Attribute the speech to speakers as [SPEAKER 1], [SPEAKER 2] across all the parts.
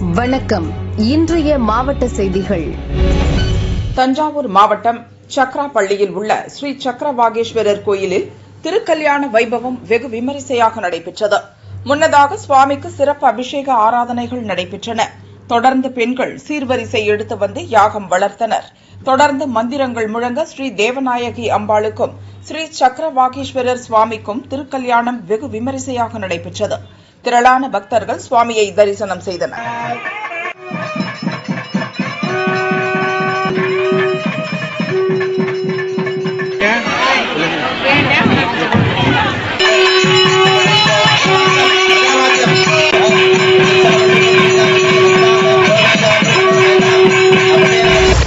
[SPEAKER 1] வணக்கம். இன்றைய மாவட்ட செய்திகள்.
[SPEAKER 2] தஞ்சாவூர் மாவட்டம் சக்ராப்பள்ளியில் உள்ள ஸ்ரீ சக்கரவாகேஸ்வரர் கோயிலில் திருக்கல்யாண வைபவம் வெகு விமரிசையாக நடைபெற்றது. முன்னதாக சுவாமிக்கு சிறப்பு அபிஷேக ஆராதனைகள் நடைபெற்றன. தொடர்ந்து பெண்கள் சீர்வரிசை எடுத்து வந்து யாகம் வளர்த்தனர். தொடர்ந்து மந்திரங்கள் முழங்க ஸ்ரீ தேவநாயகி அம்பாளுக்கும் ஸ்ரீ சக்கரவாகேஸ்வரர் சுவாமிக்கும் திருக்கல்யாணம் வெகு விமரிசையாக நடைபெற்றது. திரளான பக்தர்கள் சுவாமியை தரிசனம் செய்தனர்.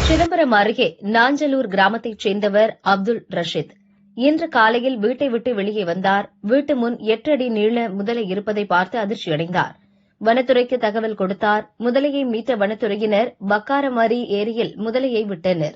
[SPEAKER 3] சிதம்பரம் அருகே நாஞ்சலூர் கிராமத்தைச் சேர்ந்தவர் அப்துல் ரஷீத். இன்று காலையில் வீட்டை விட்டு வெளியே வந்தார். வீட்டு முன் எட்டு அடி நீள முதலை இருப்பதை பார்த்து அதிர்ச்சியடைந்தார். வனத்துறைக்கு தகவல் கொடுத்தார். முதலையை மீட்ட வனத்துறையினர் பக்காரமாரி ஏரியில் முதலையை விட்டனர்.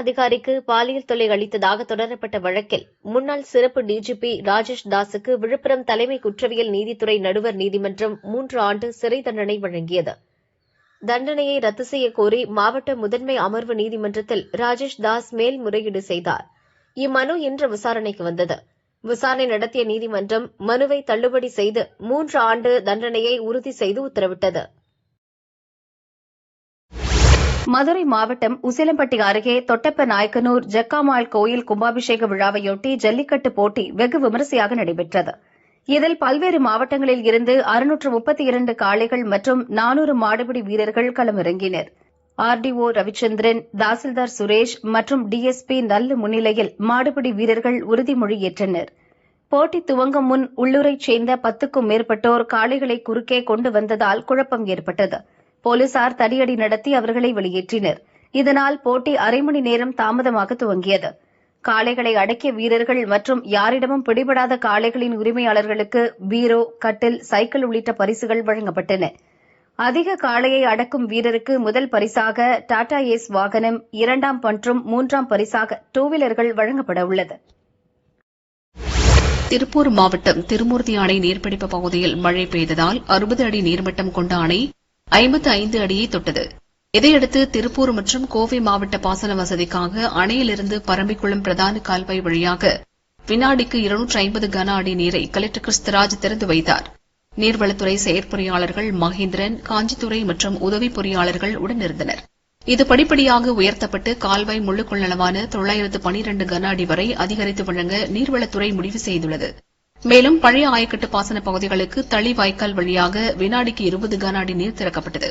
[SPEAKER 3] அதிகாரிக்கு பாலியல் தொல்லை அளித்ததாக தொடரப்பட்ட வழக்கில் முன்னாள் சிறப்பு டிஜிபி ராஜேஷ் தாஸுக்கு விழுப்புரம் தலைமை குற்றவியல் நீதித்துறை நடுவர் நீதிமன்றம் மூன்று ஆண்டு சிறை தண்டனை வழங்கியது. தண்டனையை ரத்து செய்யக் கோரி மாவட்ட முதன்மை அமர்வு நீதிமன்றத்தில் ராஜேஷ் தாஸ் மேல்முறையீடு செய்தார். இம்மனு இன்று விசாரணைக்கு வந்தது. விசாரணை நடத்திய நீதிமன்றம் மனுவை தள்ளுபடி செய்து மூன்று ஆண்டு தண்டனையை உறுதி செய்து உத்தரவிட்டது. மதுரை மாவட்டம் உசிலம்பட்டி அருகே தொட்டப்ப நாயக்கனூர் ஜக்காமாள் கோயில் கும்பாபிஷேக விழாவையொட்டி ஜல்லிக்கட்டு போட்டி வெகு விமரிசையாக நடைபெற்றது. இதில் பல்வேறு மாவட்டங்களில் இருந்து அறுநூற்று முப்பத்தி இரண்டு காளைகள் மற்றும் நானூறு மாடுபிடி வீரர்கள் களமிறங்கினர். ஆர்டிஓ ரவிச்சந்திரன் தாசில்தார் சுரேஷ் மற்றும் டிஎஸ்பி நல்ல முன்னிலையில் மாடுபிடி வீரர்கள் உறுதிமொழி ஏற்றனர். போட்டி துவங்கும் முன் உள்ளூரைச் சேர்ந்த பத்துக்கும் மேற்பட்டோர் காளைகளை குறுக்கே கொண்டு வந்ததால் குழப்பம் ஏற்பட்டது. போலீசார் தடியடி நடத்தி அவர்களை வெளியேற்றினர். இதனால் போட்டி அரை மணி நேரம் தாமதமாக துவங்கியது. காளைகளை அடக்கிய வீரர்கள் மற்றும் யாரிடமும் பிடிபடாத காளைகளின் உரிமையாளர்களுக்கு பீரோ கட்டில் சைக்கிள் உள்ளிட்ட பரிசுகள் வழங்கப்பட்டன. அதிக காளையை அடக்கும் வீரருக்கு முதல் பரிசாக டாடா ஏஸ் வாகனம் இரண்டாம் மற்றும் மூன்றாம் பரிசாக டூ வீலர்கள் வழங்கப்பட உள்ளது.
[SPEAKER 4] திருப்பூர் மாவட்டம் திருமூர்த்தி அணை நீர்பிடிப்பு பகுதியில் மழை பெய்ததால் அறுபது அடி நீர்மட்டம் கொண்ட அணை ஐம்பத்து ஐந்து அடியை தொட்டது. இதையடுத்து திருப்பூர் மற்றும் கோவை மாவட்ட பாசன வசதிக்காக அணையிலிருந்து பரம்பிக்குளம் பிரதான கால்வாய் வழியாக வினாடிக்கு இருநூற்று ஐம்பது கன அடி நீரை கலெக்டர் கிறிஸ்தராஜ் திறந்து வைத்தார். நீர்வளத்துறை செயற்பொறியாளர்கள் மகேந்திரன் காஞ்சித்துறை மற்றும் உதவி பொறியாளர்கள் உடனிருந்தனர் இது படிப்படியாக உயர்த்தப்பட்டு கால்வாய் முழு தொள்ளாயிரத்து பனிரண்டு கன அடி வரை அதிகரித்து வழங்க நீர்வளத்துறை முடிவு செய்துள்ளது. மேலும் பழைய ஆயக்கட்டு பாசன பகுதிகளுக்கு தளி வாய்க்கால் வழியாக வினாடிக்கு இருபது கன அடி நீர் திறக்கப்பட்டது.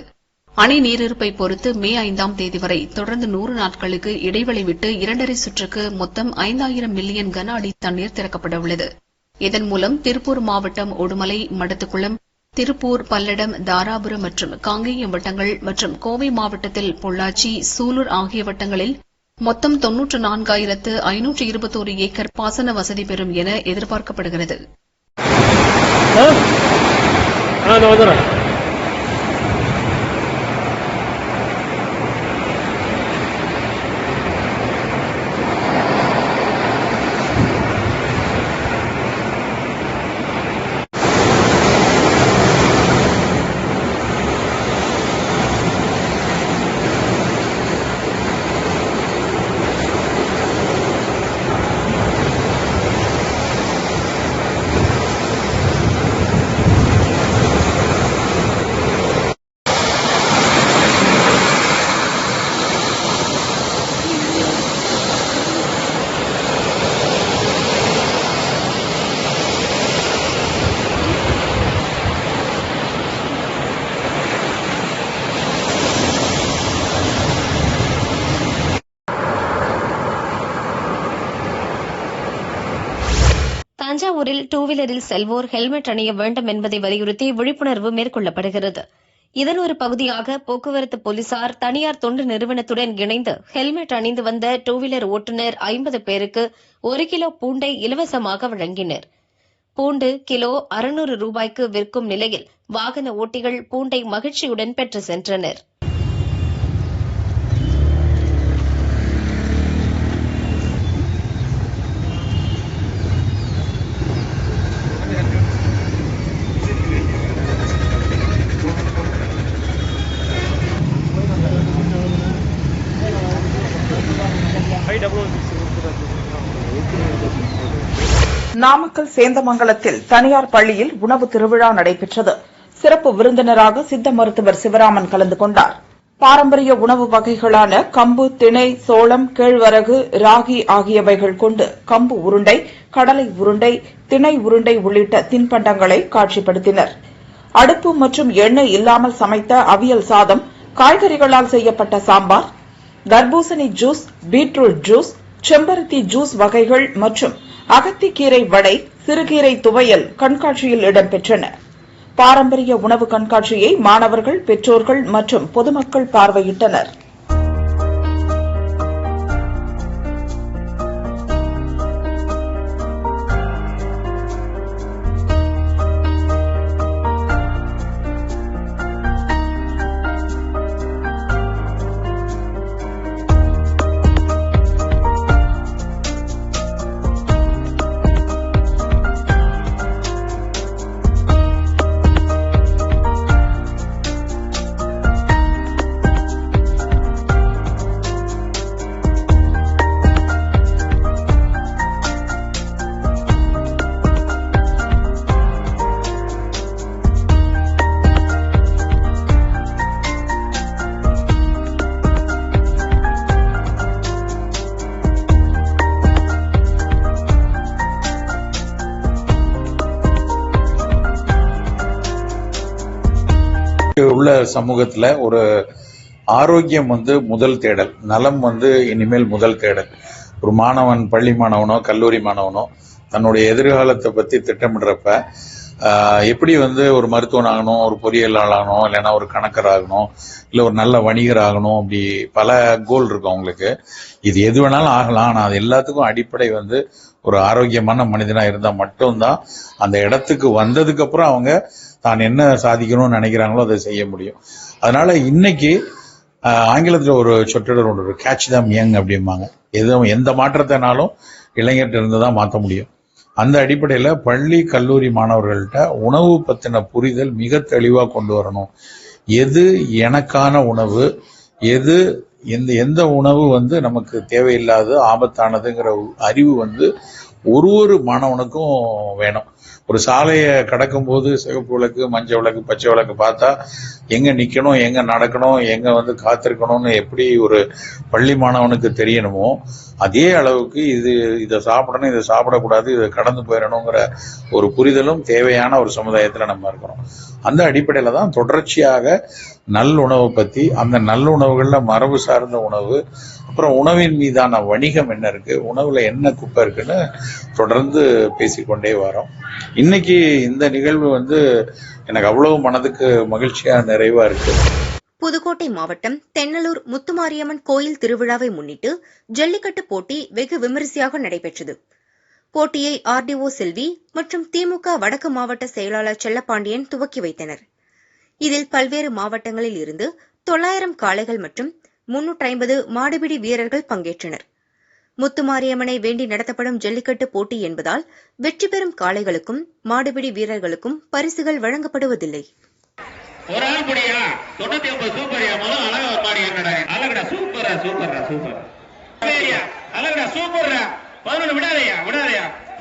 [SPEAKER 4] அணை நீரிருப்பை பொறுத்து மே ஐந்தாம் தேதி வரை தொடர்ந்து நூறு நாட்களுக்கு இடைவெளி விட்டு இரண்டரை சுற்றுக்கு மொத்தம் ஐந்தாயிரம் மில்லியன் கன அடி தண்ணீர் திறக்கப்பட உள்ளது. இதன் மூலம் திருப்பூர் மாவட்டம் உடுமலை மடத்துக்குளம் திருப்பூர் பல்லடம் தாராபுரம் மற்றும் காங்கேயம் வட்டங்கள் மற்றும் கோவை மாவட்டத்தில் பொள்ளாச்சி சூலூர் ஆகிய வட்டங்களில் மொத்தம் தொன்னூற்று நான்காயிரத்து ஐநூற்று இருபத்தோரு ஏக்கர் பாசன வசதி பெறும் என எதிர்பார்க்கப்படுகிறது.
[SPEAKER 3] தஞ்சாவூரில் டூ வீலரில் செல்வோர் ஹெல்மெட் அணிய வேண்டும் என்பதை வலியுறுத்தி விழிப்புணர்வு மேற்கொள்ளப்படுகிறது. இதன் ஒரு பகுதியாக போக்குவரத்து போலீசார் தனியார் தொண்டு நிறுவனத்துடன் இணைந்து ஹெல்மெட் அணிந்து வந்த டூ வீலர் ஓட்டுநர் ஐம்பது பேருக்கு ஒரு கிலோ பூண்டை இலவசமாக வழங்கினர். பூண்டு கிலோ அறுநூறு ரூபாய்க்கு விற்கும் நிலையில் வாகன ஓட்டிகள் பூண்டை மகிழ்ச்சியுடன் பெற்று சென்றனர்.
[SPEAKER 2] நாமக்கல் சேந்தமங்கலத்தில் தனியார் பள்ளியில் உணவு திருவிழா நடைபெற்றது. சிறப்பு விருந்தினராக சித்த மருத்துவர் சிவராமன் கலந்து கொண்டார். பாரம்பரிய உணவு வகைகளான கம்பு திணை சோளம் கேழ்வரகு ராகி ஆகியவைகள் கொண்டு கம்பு உருண்டை கடலை உருண்டை திணை உருண்டை உள்ளிட்ட தின்பண்டங்களை காட்சிப்படுத்தினர். அடுப்பு மற்றும் எண்ணெய் இல்லாமல் சமைத்த அவியல் சாதம் காய்கறிகளால் செய்யப்பட்ட சாம்பார் தர்பூசணி ஜூஸ் பீட்ரூட் ஜூஸ் செம்பருத்தி ஜூஸ் வகைகள் மற்றும் அகத்திக்கீரை வடை சிறுகீரை துவையல் கண்காட்சியில் இடம்பெற்றன. பாரம்பரிய உணவு கண்காட்சியை மாணவர்கள் பெற்றோர்கள் மற்றும் பொதுமக்கள் பார்வையிட்டனர்.
[SPEAKER 5] சமூகத்துல ஒரு ஆரோக்கியம் வந்து முதல் தேடல். நலம் வந்து இனிமேல் முதல் தேடல். ஒரு மாணவன் பள்ளி மாணவனோ கல்லூரி மாணவனோ தன்னுடைய எதிர்காலத்தை பத்தி திட்டமிடுறப்ப ஆஹ், எப்படி வந்து ஒரு மருத்துவன் ஆகணும் ஒரு பொறியியலாளர் ஆகணும் இல்லைன்னா ஒரு கணக்கர் ஆகணும் இல்ல ஒரு நல்ல வணிகர் ஆகணும் அப்படி பல கோல் இருக்கும் அவங்களுக்கு. இது எது வேணாலும் ஆகலாம் ஆனா அது எல்லாத்துக்கும் அடிப்படை வந்து ஒரு ஆரோக்கியமான மனிதனாக இருந்தால் மட்டும்தான் அந்த இடத்துக்கு வந்ததுக்கப்புறம் அவங்க தான் என்ன சாதிக்கணும்னு நினைக்கிறாங்களோ அதை செய்ய முடியும். அதனால் இன்னைக்கு ஆங்கிலத்தில் ஒரு சொற்றொடர் ஒன்று கேட்ச் தம் யங் அப்படிம்பாங்க. எதுவும் எந்த மாற்றத்தைனாலும் இளைஞர்கிட்ட இருந்து தான் மாற்ற முடியும். அந்த அடிப்படையில் பள்ளி கல்லூரி மாணவர்கள்ட்ட உணவு பற்றின புரிதல் மிக தெளிவாக கொண்டு வரணும். எது எனக்கான உணவு எது எந்த எந்த உணவு வந்து நமக்கு தேவையில்லாத ஆபத்தானதுங்கிற அறிவு வந்து ஒரு ஒரு மாணவனுக்கும் வேணும். ஒரு சாலையை கடக்கும் போது சிவப்பு விளக்கு மஞ்சள் விளக்கு பச்சை விளக்கு பார்த்தா எங்க நிக்கணும் எங்க நடக்கணும் எங்க வந்து காத்திருக்கணும்னு எப்படி ஒரு பள்ளி மாணவனுக்கு தெரியணுமோ அதே அளவுக்கு இது இதை சாப்பிடணும் இதை சாப்பிடக்கூடாது இதை கடந்து போயிடணுங்கிற ஒரு புரிதலும் தேவையான ஒரு சமுதாயத்தில் நம்ம இருக்கிறோம் அந்த அடிப்படையில் தான் தொடர்ச்சியாக நல்லுணவை பற்றி அந்த நல்லுணவுகளில் மரபு சார்ந்த உணவு அப்புறம் உணவின் மீதான வணிகம் என்ன இருக்குது உணவில் என்ன குப்பை இருக்குன்னு தொடர்ந்து பேசிக்கொண்டே வரோம். இன்னைக்கு இந்த நிகழ்வு வந்து எனக்கு அவ்வளவு மனதுக்கு மகிழ்ச்சியா நிறைவா இருக்கு.
[SPEAKER 6] புதுக்கோட்டை மாவட்டம் தென்னலூர் முத்துமாரியம்மன் கோயில் திருவிழாவை முன்னிட்டு ஜல்லிக்கட்டு போட்டி வெகு விமரிசையாக நடைபெற்றது. போட்டியை ஆர்டிஓ செல்வி மற்றும் திமுக வடக்கு மாவட்ட செயலாளர் செல்லப்பாண்டியன் துவக்கி வைத்தனர். இதில் பல்வேறு மாவட்டங்களில் இருந்து தொள்ளாயிரம் காளைகள் மற்றும் முன்னூற்றி ஐம்பது மாடுபிடி வீரர்கள் பங்கேற்றனர். முத்துமாரியம்மனை வேண்டி நடத்தப்படும் ஜல்லிக்கட்டு போட்டி என்பதால் வெற்றி பெறும் காளைகளுக்கும் மாடுபிடி வீரர்களுக்கும் பரிசுகள் வழங்கப்படுவதில்லை.
[SPEAKER 7] ஒரு ஆள் தொண்ணூத்தி ஒன்பது முதல் அழகா என்னடா சூப்பரா சூப்பர் சூப்பர்ரா பதினொன்று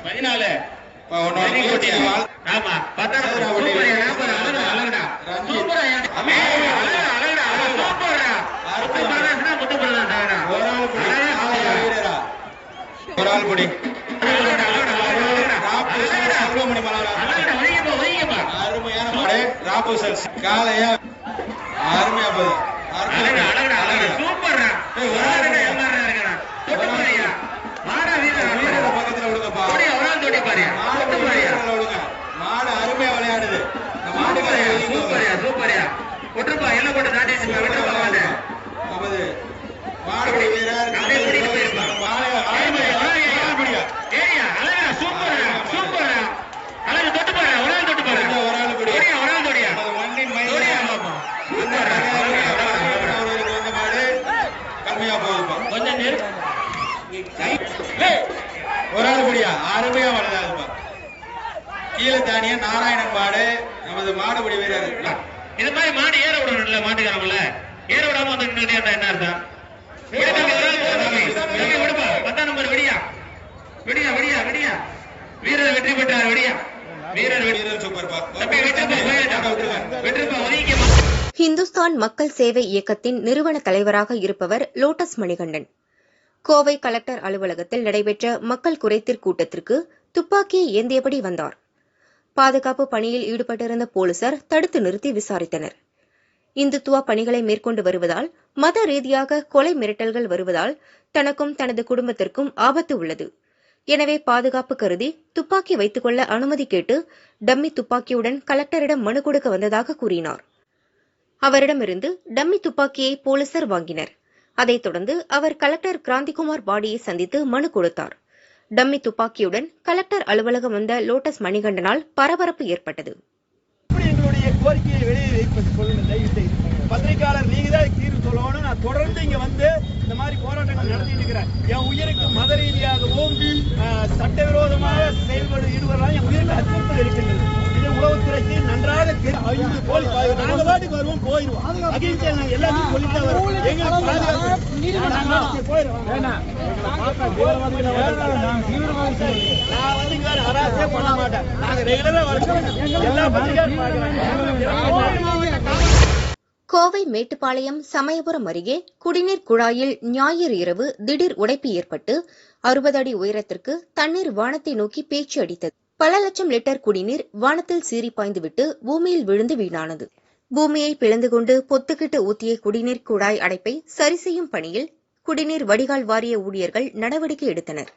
[SPEAKER 7] பதினாலு. ஆமா சூப்பரா ஒரு ஆள் முடி.
[SPEAKER 8] அருமையான மாடு. அருமையா
[SPEAKER 7] விளையாடுது. மாடு சூப்பரியா
[SPEAKER 8] சூப்பரியா விட்டுருப்பா
[SPEAKER 7] எல்லாம் ஒரு ஆள் குடியா அருமையா வளராதுப்பா கீழே
[SPEAKER 8] தானிய நாராயணன் மாடு நமது மாடுபடி வீரர்.
[SPEAKER 7] இது மாதிரி மாடு ஏற விடணும்ல மாட்டுக்காரங்கள ஏற விடாம வந்து என்ன அர்த்தம்? வெற்றி பெற்றார்
[SPEAKER 6] ஹிந்துஸ்தான் மக்கள் சேவை இயக்கத்தின் நிறுவன தலைவராக இருப்பவர் லோட்டஸ் மணிகண்டன். கோவை கலெக்டர் அலுவலகத்தில் நடைபெற்ற மக்கள் குறைத்தீர் கூட்டத்திற்கு துப்பாக்கியை ஏந்தியபடி வந்தார். பாதுகாப்பு பணியில் ஈடுபட்டிருந்த போலீசார் தடுத்து நிறுத்தி விசாரித்தனர். இந்துத்துவ பணிகளை மேற்கொண்டு வருவதால் மத ரீதியாக கொலை மிரட்டல்கள் வருவதால் தனக்கும் தனது குடும்பத்திற்கும் ஆபத்து உள்ளது. எனவே பாதுகாப்பு கருதி துப்பாக்கி வைத்துக் கொள்ள அனுமதி கேட்டு டம்மி துப்பாக்கியுடன் கலெக்டரிடம் மனு கொடுக்க வந்ததாக கூறினார். அவரிடமிருந்து டம்மி துப்பாக்கியை போலீசார் வாங்கினர். அதைத் தொடர்ந்து அவர் கலெக்டர் கிராந்திகுமார் பாடியை சந்தித்து மனு கொடுத்தார். டம்மி துப்பாக்கியுடன் கலெக்டர் அலுவலகம் வந்த லோட்டஸ் மணிகண்டனால் பரபரப்பு ஏற்பட்டது.
[SPEAKER 9] எங்களுடைய கோரிக்கையை வெளியே வைப்பது பத்திரிகையாளர் நீங்க தான் தீர்வு சொல்லணும். நான் தொடர்ந்து இங்க வந்து இந்த மாதிரி போராட்டங்கள் நடத்திட்டு இருக்கிறேன். என் உயிருக்கு மத ரீதியாகவும் ஆஹ், சட்டவிரோதமாக செயல்படு ஈடுபடலாம் என் உயிருக்கு அச்சுறுத்தல் இருக்கின்றது. உளவுத்துறைக்கு நன்றாக தெரியும். ஐந்து போலீஸ் பாதுகாப்பு. நாங்க பாட்டுக்கு வருவோம் போயிருவோம். அகிம்சை நாங்க எல்லாத்தையும் சொல்லிட்டு வரோம். எங்களுக்கு பாதுகாப்பு போயிடுவோம் வேணாம். நான் வந்து இங்க ஹராசே பண்ண மாட்டேன். நாங்க ரெகுலரா வரோம் எல்லா பத்திரிகையும் பார்க்கிறேன்.
[SPEAKER 6] கோவை மேட்டுப்பாளையம் சமயபுரம் அருகே குடிநீர் குழாயில் ஞாயிறு இரவு திடீர் உடைப்பு ஏற்பட்டு அறுபது அடி உயரத்திற்கு தண்ணீர் வானத்தை நோக்கி பேச்சு அடித்தது. பல லட்சம் லிட்டர் குடிநீர் வானத்தில் சீறி பாய்ந்துவிட்டு பூமியில் விழுந்து வீணானது. பூமியை பிளந்து கொண்டு பொத்துக்கிட்டு ஊத்திய குடிநீர் குழாய் அடைப்பை சரி செய்யும் பணியில் குடிநீர் வடிகால் வாரிய ஊழியர்கள் நடவடிக்கை எடுத்தனர்.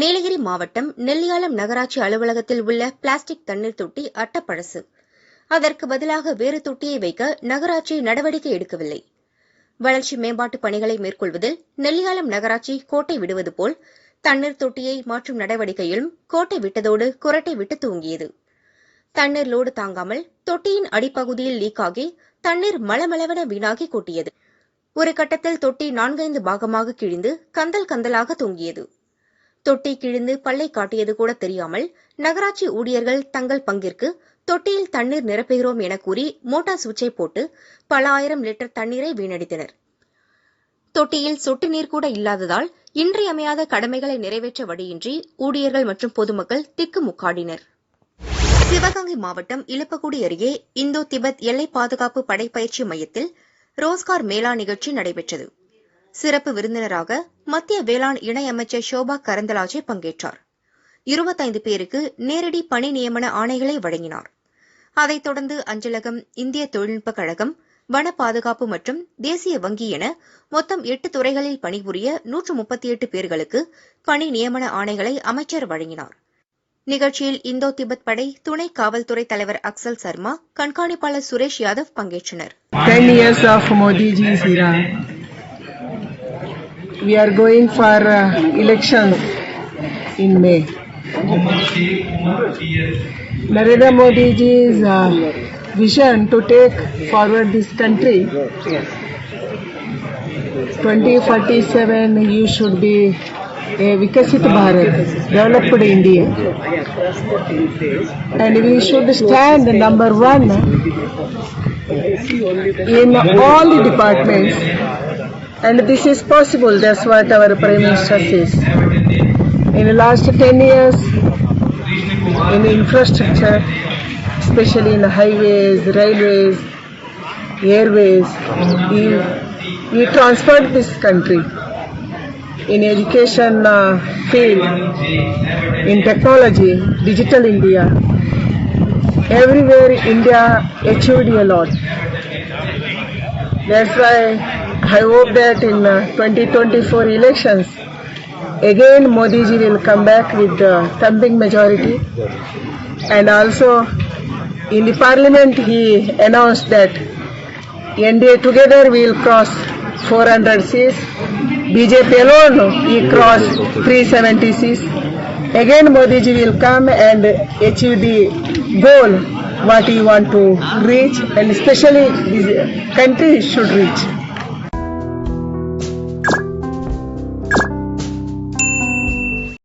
[SPEAKER 6] நீலகிரி மாவட்டம் நெல்லியாலம் நகராட்சி அலுவலகத்தில் உள்ள பிளாஸ்டிக் தண்ணீர் தொட்டி அட்டப்பழசு. அதற்கு பதிலாக வேறு தொட்டியை வைக்க நகராட்சி நடவடிக்கை எடுக்கவில்லை. வளர்ச்சி மேம்பாட்டு பணிகளை மேற்கொள்வதில் நெல்லியாலம் நகராட்சி கோட்டை விடுவது போல் தண்ணீர் தொட்டியை மாற்றும் நடவடிக்கையிலும் கோட்டை விட்டதோடு குரட்டை விட்டு தூங்கியது. தண்ணீர் லோடு தாங்காமல் தொட்டியின் அடிப்பகுதியில் லீக்காகி தண்ணீர் மளமளவென வீணாகி கொட்டியது. ஒரு கட்டத்தில் தொட்டி நான்கைந்து பாகமாக கிழிந்து கந்தல் கந்தலாக தொங்கியது. தொட்டி கிழிந்து பல்லை காட்டியது கூட தெரியாமல் நகராட்சி ஊழியர்கள் தங்கள் பங்கிற்கு தொட்டியில் தண்ணீர் நிரப்புகிறோம் என கூறி மோட்டார் சுவிட்சை போட்டு பல ஆயிரம் லிட்டர் தண்ணீரை வீணடித்தனர். தொட்டியில் சொட்டு நீர் கூட இல்லாததால் இன்றியமையாத கடமைகளை நிறைவேற்ற வழியின்றி ஊழியர்கள் மற்றும் பொதுமக்கள் திக்குமுக்காடினர் சிவகங்கை மாவட்டம் இலுப்பக்குடி அருகே இந்தோ திபெத் எல்லை பாதுகாப்பு படை பயிற்சி மையத்தில் ரோஸ்கார் மேளா நிகழ்ச்சி நடைபெற்றது. சிறப்பு விருந்தினராக மத்திய வேளாண் இணையமைச்சர் ஷோபா கரந்தலாஜே பங்கேற்றார். இருபத்தைந்து பேருக்கு நேரடி பணி நியமன ஆணைகளை வழங்கினார். அதைத் தொடர்ந்து அஞ்சலகம் இந்திய தொழில்நுட்பக் கழகம் வன பாதுகாப்பு மற்றும் தேசிய வங்கி என மொத்தம் எட்டு துறைகளில் பணிபுரிய நூற்று முப்பத்தி எட்டு பேர்களுக்கு பணி நியமன ஆணைகளை அமைச்சர் வழங்கினார். நிகழ்ச்சியில் இந்தோ திபெத் படை துணை காவல்துறை தலைவர் அக்சல் சர்மா கண்காணிப்பாளர் சுரேஷ் யாதவ் பங்கேற்றனர்.
[SPEAKER 10] We are going for uh, elections in May. Narendra Modi ji's uh, vision to take forward this country. 2047 you should be a Vikasit Bharat, developed India. And we should stand number one in all the departments and this is possible that's what our prime minister says. In the last 10 years in infrastructure especially in the highways railways airways we, we transformed this country. In education uh, field in technology digital india. Everywhere India achieved a lot. That's why I hope that in uh, 2024 elections, again Modi ji will come back with the thumping majority and also in the parliament he announced that NDA together will cross 400 seats. BJP alone he crossed 370 seats. Again Modi ji will come and achieve the goal what he want to reach and especially the country should reach.